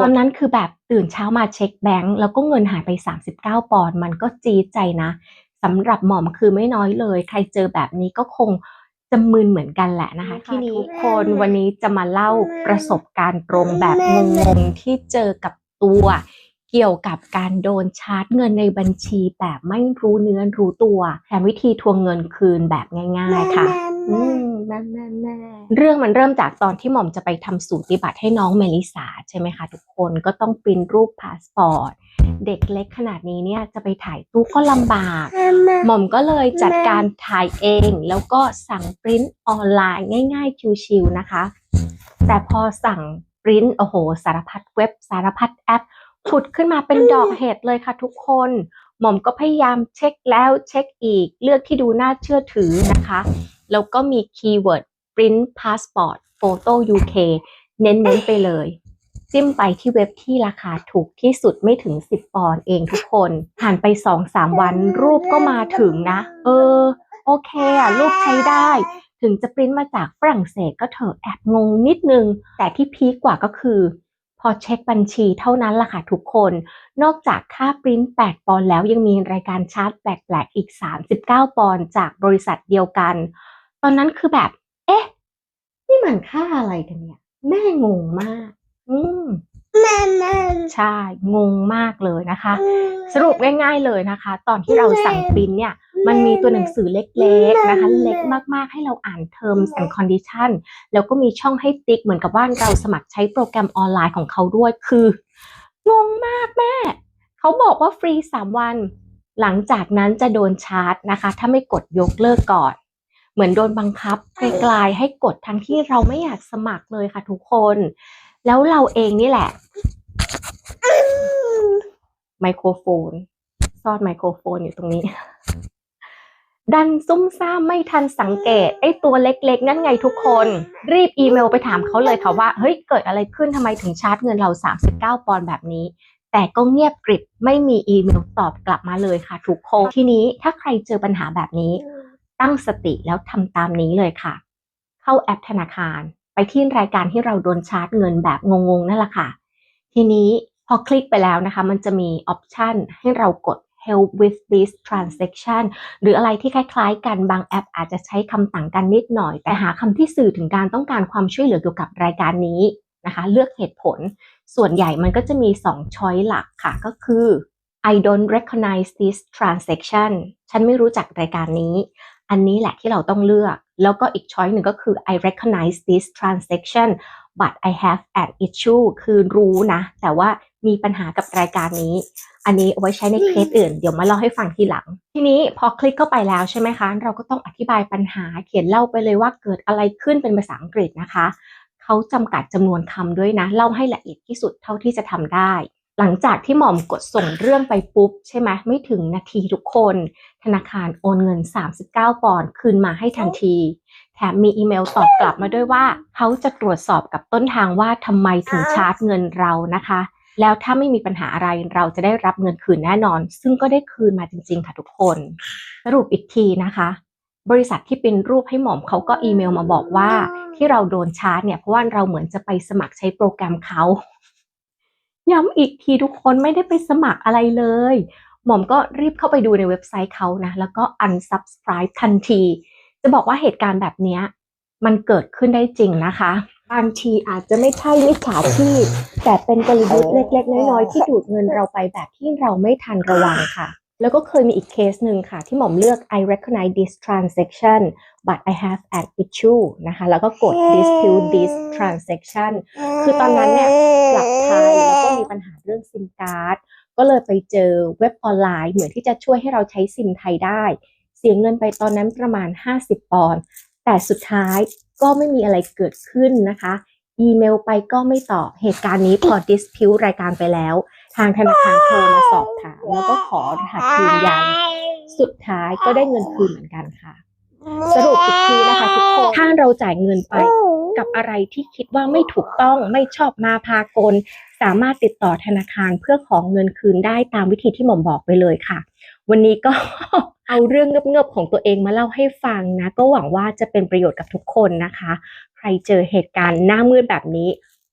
ตอนนั้นคือแบบตื่นเช้ามาเช็คแบงก์แล้วก็เงินหายไป 39 ปอนด์มันก็จี๊ดใจนะสำหรับหมอมคือไม่น้อยเลย ใครเจอแบบนี้ก็คงจะมึนเหมือนกันแหละนะคะ ที่นี้ทุกคนวันนี้จะมาเล่าประสบการณ์ตรงแบบงงๆที่เจอกับตัว เกี่ยวกับการโดนชาร์จเงินในบัญชีแบบไม่รู้เนื้อรู้ตัวแถมวิธีทวงเงินคืนแบบง่าย ๆ ค่ะอืมแม่แม่แม่เรื่องมันเริ่มจากตอนที่หม่อมจะไปทำสูติบัตรให้น้องเมลิสาใช่ไหมคะทุกคนก็ต้องปริ้นรูปพาสปอร์ตเด็กเล็กขนาดนี้เนี่ยจะไปถ่ายตู้ก็ลำบาก หม่อมก็เลยจัดการถ่ายเอง แล้วก็สั่งปริ้นออนไลน์ง่าย ๆ ชิวๆนะคะ แต่พอสั่งปริ้นโอ้โห สารพัดเว็บสารพัดแอป ผุดขึ้นมาเป็นดอกเห็ดเลยค่ะทุกคน หม่อมก็พยายามเช็คแล้วเช็คอีก เลือกที่ดูน่าเชื่อถือนะคะ แล้วก็มีคีย์เวิร์ด print passport photo UK เน้นๆไปเลย จิ้มไปที่เว็บที่ราคาถูกที่สุดไม่ถึง 10 ปอนด์เองทุกคน ผ่านไป 2-3 วันรูปก็มาถึงนะ เออ โอเคอะ รูปใช้ได้ถึงจะปริ้นมาจากฝรั่งเศสก็เถอะแอบงงนิดนึง แต่ที่พีคกว่าก็คือ พอเช็คบัญชีเท่านั้นล่ะค่ะทุกคน นอกจากค่าปริ้น8 ปอนด์แล้วยังมีรายการชาร์จแปลกๆอีก 39 ปอนด์จากบริษัทเดียวกัน ตอนนั้นคือแบบ เอ๊ะ นี่มันค่าอะไรกันเนี่ย แม่งงมาก อืมใช่ งงมากเลยนะคะ สรุปง่าย ๆเลยนะคะ ตอนที่เราสั่งปริ้นเนี่ย มันมีตัวหนังสือเล็กๆนะคะ เล็กมากๆให้เราอ่าน terms and condition แล้วก็มีช่องให้ติ๊กเหมือนกับว่าเราสมัครใช้โปรแกรมออนไลน์ของเขาด้วยคืองงมากแม่ เขาบอกว่าฟรี 3 วัน หลังจากนั้นจะโดนชาร์จนะคะ ถ้าไม่กดยกเลิกก่อน เหมือนโดนบังคับไกลๆให้กดทั้งที่เราไม่อยากสมัครเลยค่ะทุกคน แล้วเราเองนี่แหละไมโครโฟนซ่อนไมโครโฟนอยู่ตรงนี้ ดันซุ่มซ่ามไม่ทันสังเกตไอ้ตัวเล็กๆ นั่นไงทุกคน รีบอีเมลไปถามเขาเลยค่ะว่า เฮ้ย เกิดอะไรขึ้นทำไมถึงชาร์จเงินเรา 39 ปอนด์แบบนี้ แต่ก็เงียบกริบไม่มีอีเมลตอบกลับมาเลยค่ะทุกคนทีนี้ถ้าใครเจอปัญหาแบบนี้ ตั้งสติแล้วทำตามนี้เลยค่ะ เข้าแอปธนาคาร ไปที่รายการที่เราโดนชาร์จเงินแบบงงๆนั่นแหละค่ะ ทีนี้พอคลิกไปแล้วนะคะ มันจะมีออปชันให้เรากด help with this transaction หรืออะไรที่คล้ายๆ กันบางแอปอาจจะใช้คำต่างกันนิดหน่อย แต่หาคำที่สื่อถึงการต้องการความช่วยเหลือเกี่ยวกับรายการนี้นะคะเลือกเหตุผล ส่วนใหญ่มันก็จะมี 2 ช้อยหลักค่ะ ก็คือ I don't recognize this transaction ฉันไม่รู้จักรายการนี้ อันนี้แหละที่เราต้องเลือก แล้วก็อีกช้อยหนึ่งก็คือ I recognize this transaction but I have an issue คือรู้นะ แต่ว่า มีปัญหากับรายการนี้ อันนี้เอาไว้ใช้ในเคสอื่น เดี๋ยวมาเล่าให้ฟังทีหลัง ทีนี้พอคลิกเข้าไปแล้วใช่ไหมคะ เราก็ต้องอธิบายปัญหาเขียนเล่าไปเลยว่าเกิดอะไรขึ้นเป็นภาษาอังกฤษนะคะ เขาจำกัดจำนวนคำด้วยนะ เล่าให้ละเอียดที่สุดเท่าที่จะทำได้ หลังจากที่หม่อมกดส่งเรื่องไปปุ๊บ ใช่ไหมไม่ถึงนาทีทุกคน ธนาคารโอนเงิน 39 ปอนด์คืนมาให้ทันทีแถมมีอีเมลตอบกลับมาด้วยว่า เขาจะตรวจสอบกับต้นทางว่าทำไมถึงชาร์จเงินเรานะคะ แล้วถ้าไม่มีปัญหาอะไรเราจะได้รับเงินคืนแน่นอน ซึ่งก็ได้คืนมาจริง ๆ ค่ะทุกคน สรุปอีกทีนะคะ บริษัทที่เป็นรูปให้หม่อมเขาก็อีเมลมาบอกว่า ที่เราโดนชาร์จเนี่ยเพราะว่าเราเหมือนจะไปสมัครใช้โปรแกรมเขาย้ำอีกทีทุกคนไม่ได้ไปสมัครอะไรเลย หม่อมก็รีบเข้าไปดูในเว็บไซต์เขานะแล้วก็ unsubscribe ทันที จะบอกว่าเหตุการณ์แบบนี้มันเกิดขึ้นได้จริงนะคะ บางทีอาจจะไม่ใช่มิจฉาชีพ แต่เป็นกลยุทธ์เล็ก ๆ น้อยๆที่ดูดเงินเราไปแบบที่เราไม่ทันระวังค่ะ แล้วก็เคยมีอีกเคสหนึ่งค่ะ ที่หม่อมเลือก I recognize this transaction but I have an issue นะคะ แล้วก็กด dispute this transaction คือตอนนั้นเนี่ยกลับไทยแล้วก็มีปัญหาเรื่องซิมการ์ดก็เลยไปเจอเว็บออนไลน์เหมือนที่จะช่วยให้เราใช้ซิมไทยได้ เสียเงินไปตอนนั้นประมาณ 50 ปอนด์ แต่สุดท้ายก็ไม่มีอะไรเกิดขึ้นนะคะ อีเมลไปก็ไม่ตอบ เหตุการณ์นี้พอ dispute รายการไปแล้ว ทางธนาคารโทรมาสอบถาม แล้วก็ขอรหัสยืนยัน สุดท้ายก็ได้เงินคืนเหมือนกันค่ะ สรุปอีกทีนะคะทุกคน ถ้าเราจ่ายเงินไปกับอะไรที่คิดว่าไม่ถูกต้องไม่ชอบมาพากล สามารถติดต่อธนาคารเพื่อของเงินคืนได้ตามวิธีที่หม่อมบอกไปเลยค่ะ วันนี้ก็ เอาเรื่องเงือบๆของตัวเองมาเล่าให้ฟังนะ ก็หวังว่าจะเป็นประโยชน์กับทุกคนนะคะ ใครเจอเหตุการณ์หน้ามืดแบบนี้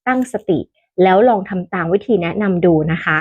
ตั้งสติ แล้วลองทำตามวิธีแนะนำดูนะคะ